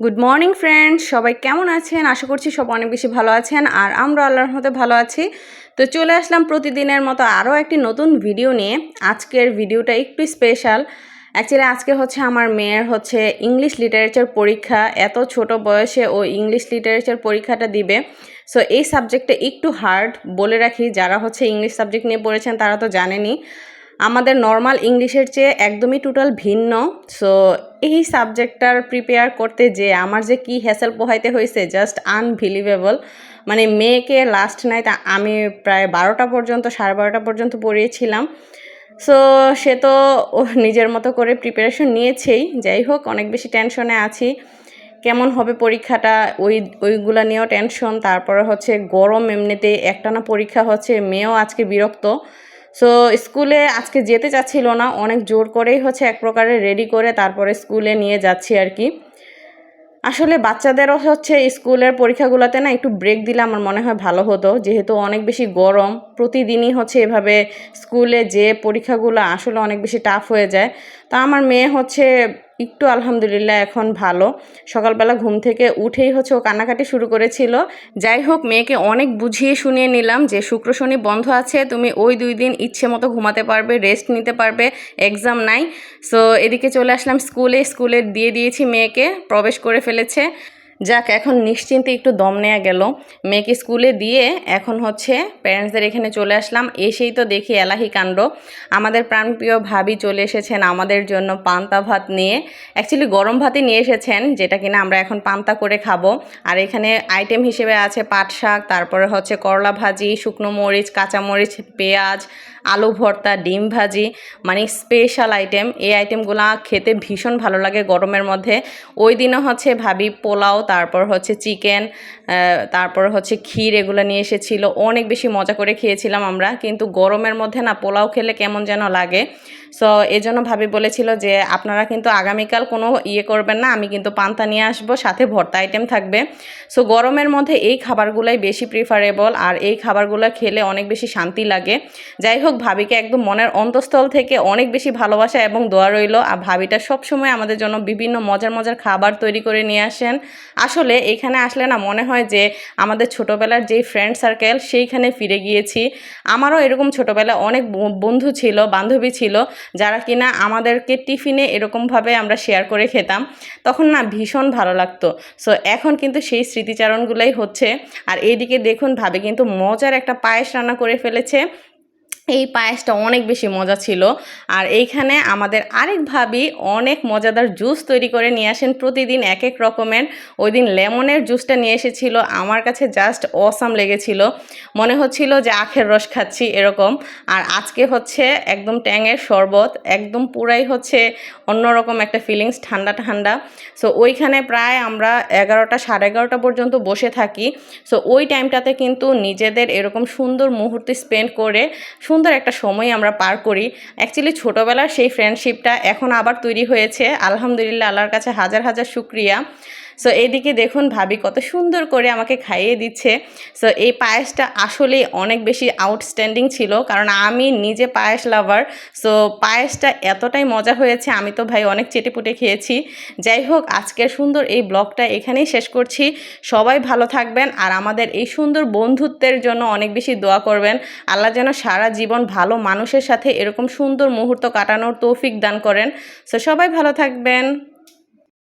Good morning friends সবাই কেমন আছেন? আশা করছি সব অনেক বেশি ভালো আছেন, আর আমরা আল্লাহর মতে ভালো আছি। তো চলে আসলাম প্রতিদিনের মতো আরও একটি নতুন ভিডিও নিয়ে। আজকের ভিডিওটা একটু স্পেশাল অ্যাকচুয়ালি আজকে হচ্ছে আমার মেয়ের হচ্ছে ইংলিশ লিটারেচার পরীক্ষা। এত ছোট বয়সে ও ইংলিশ লিটারেচার পরীক্ষাটা দিবে। সো এই সাবজেক্টটা একটু হার্ড বলে রাখি। যারা হচ্ছে ইংলিশ সাবজেক্ট নিয়ে পড়েছেন, তারা তো জানেনই। আমাদের নর্মাল ইংলিশের চেয়ে একদমই টোটাল ভিন্ন। সো এই সাবজেক্টটার প্রিপেয়ার করতে যে আমার যে কি হ্যাসেল পোহাইতে হয়েছে জাস্ট আনবিলিভেবল মানে মেয়েকে লাস্ট নাইট আমি প্রায় বারোটা পর্যন্ত, সাড়ে বারোটা পর্যন্ত পড়িয়েছিলাম। সো সে তো নিজের মতো করে প্রিপারেশন নিয়েছেই। যাই হোক, অনেক বেশি টেনশনে আছি। কেমন হবে পরীক্ষাটা? ওই, ওইগুলা নিয়েও টেনশন তারপরে হচ্ছে গরম এমনিতে একটানা পরীক্ষা হচ্ছে, মেয়েও আজকে বিরক্ত। সো স্কুলে আজকে যেতে চাচ্ছিল না, অনেক জোর করেই হচ্ছে এক প্রকারে রেডি করে তারপরে স্কুলে নিয়ে যাচ্ছি আর কি। আসলে বাচ্চাদেরও হচ্ছে স্কুলের পরীক্ষাগুলোতে না একটু ব্রেক দিলে আমার মনে হয় ভালো হতো। যেহেতু অনেক বেশি গরম, প্রতিদিনই হচ্ছে এভাবে স্কুলে যে পরীক্ষাগুলো আসলে অনেক বেশি টাফ হয়ে যায়। তা আমার মেয়ে হচ্ছে একটু আলহামদুলিল্লাহ এখন ভালো। সকালবেলা ঘুম থেকে উঠেই হচ্ছে ও কান্নাকাটি শুরু করেছিল। যাই হোক, মেয়েকে অনেক বুঝিয়ে শুনিয়ে নিলাম যে শুক্র শনি বন্ধ আছে, তুমি ওই দুই দিন ইচ্ছে মতো ঘুমাতে পারবে রেস্ট নিতে পারবে এক্সাম নাই। সো এদিকে চলে আসলাম স্কুলে স্কুলে দিয়ে দিয়েছি মেয়েকে, প্রবেশ করে ফেলেছে। যাক, এখন নিশ্চিন্তে একটু দম নেওয়া গেল। মেয়েকে স্কুলে দিয়ে এখন হচ্ছে প্যারেন্টসদের এখানে চলে আসলাম। এসেই তো দেখি এলাহি কাণ্ড। আমাদের প্রাণপ্রিয় ভাবি চলে এসেছেন আমাদের জন্য পান্তা ভাত নিয়ে। অ্যাকচুয়ালি গরম ভাতই নিয়ে এসেছেন, যেটা কিনা আমরা এখন পান্তা করে খাব। আর এখানে আইটেম হিসেবে আছে পাট শাক, তারপরে হচ্ছে করলা ভাজি, শুকনো মরিচ, কাঁচামরিচ, পেঁয়াজ আলু ভর্তা, ডিম ভাজি মানে স্পেশাল আইটেম এই আইটেমগুলো খেতে ভীষণ ভালো লাগে গরমের মধ্যে। ওই দিনও হচ্ছে ভাবি পোলাও, তারপর হচ্ছে চিকেন তারপর হচ্ছে ক্ষীর এগুলো নিয়ে এসেছিল। অনেক বেশি মজা করে খেয়েছিলাম আমরা, কিন্তু গরমের মধ্যে না পোলাও খেলে কেমন যেন লাগে। সো এজন্য ভাবি বলেছিল যে, আপনারা কিন্তু আগামীকাল কোনো ইয়ে করবেন না, আমি কিন্তু পান্তা নিয়ে আসব, সাথে ভর্তা আইটেম থাকবে। সো গরমের মধ্যে এই খাবারগুলাই বেশি প্রিফারেবল আর এই খাবারগুলো খেলে অনেক বেশি শান্তি লাগে। যাই হোক ভাবিকে একদম মনের অন্তঃস্থল থেকে অনেক বেশি ভালোবাসা এবং দোয়া রইল। আর ভাবিটা সবসময় আমাদের জন্য বিভিন্ন মজার মজার খাবার তৈরি করে নিয়ে আসেন। আসলে এখানে আসলে না মনে হয় যে আমাদের ছোটোবেলার যেই ফ্রেন্ড সার্কেল সেইখানে ফিরে গিয়েছি। আমারও এরকম ছোটোবেলায় অনেক বন্ধু ছিল, বান্ধবী ছিল, যারা কিনা আমাদেরকে টিফিনে এরকমভাবে আমরা শেয়ার করে খেতাম। তখন না ভীষণ ভালো লাগতো। সো এখন কিন্তু সেই স্মৃতিচারণগুলোই হচ্ছে। আর এইদিকে দেখুন, ভাবে কিন্তু মজার একটা পায়েস রান্না করে ফেলেছে। এই পায়েসটা অনেক বেশি মজা ছিল। আর এইখানে আমাদের আরেক ভাবি অনেক মজাদার জুস তৈরি করে নিয়ে আসেন প্রতিদিন এক এক রকমের। ওই দিন লেমনের জুসটা নিয়ে এসেছিল। আমার কাছে জাস্ট অসাম লেগেছিল। মনে হচ্ছিল যে আখের রস খাচ্ছি এরকম। আর আজকে হচ্ছে একদম ট্যাঙের শরবত। একদম পুরাই হচ্ছে অন্যরকম একটা ফিলিংস ঠান্ডা ঠান্ডা। সো ওইখানে প্রায় আমরা এগারোটা, সাড়ে এগারোটা পর্যন্ত বসে থাকি। সো ওই টাইমটাতে কিন্তু নিজেদের এরকম সুন্দর মুহূর্তে স্পেন্ড করে সুন্দর একটা সময় আমরা পার করি। অ্যাকচুয়ালি ছোটোবেলার সেই ফ্রেন্ডশিপটা এখন আবার তৈরি হয়েছে। আলহামদুলিল্লাহ, আল্লাহর কাছে হাজার হাজার শুক্রিয়া। সো এদিকে দেখুন ভাবি কত সুন্দর করে আমাকে খাইয়ে দিচ্ছে। সো এই পায়েসটা আসলে অনেক বেশি আউটস্ট্যান্ডিং ছিল, কারণ আমি নিজে পায়েস লাভার সো পায়েসটা এতটাই মজা হয়েছে, আমি তো ভাই অনেক চেটেপুটে খেয়েছি। যাই হোক, আজকের সুন্দর এই ব্লগটা এখানেই শেষ করছি। সবাই ভালো থাকবেন আর আমাদের এই সুন্দর বন্ধুত্বের জন্য অনেক বেশি দোয়া করবেন। আল্লাহ যেন সারা জীবন ভালো মানুষের সাথে এরকম সুন্দর মুহূর্ত কাটানোর তৌফিক দান করেন। সো সবাই ভালো থাকবেন।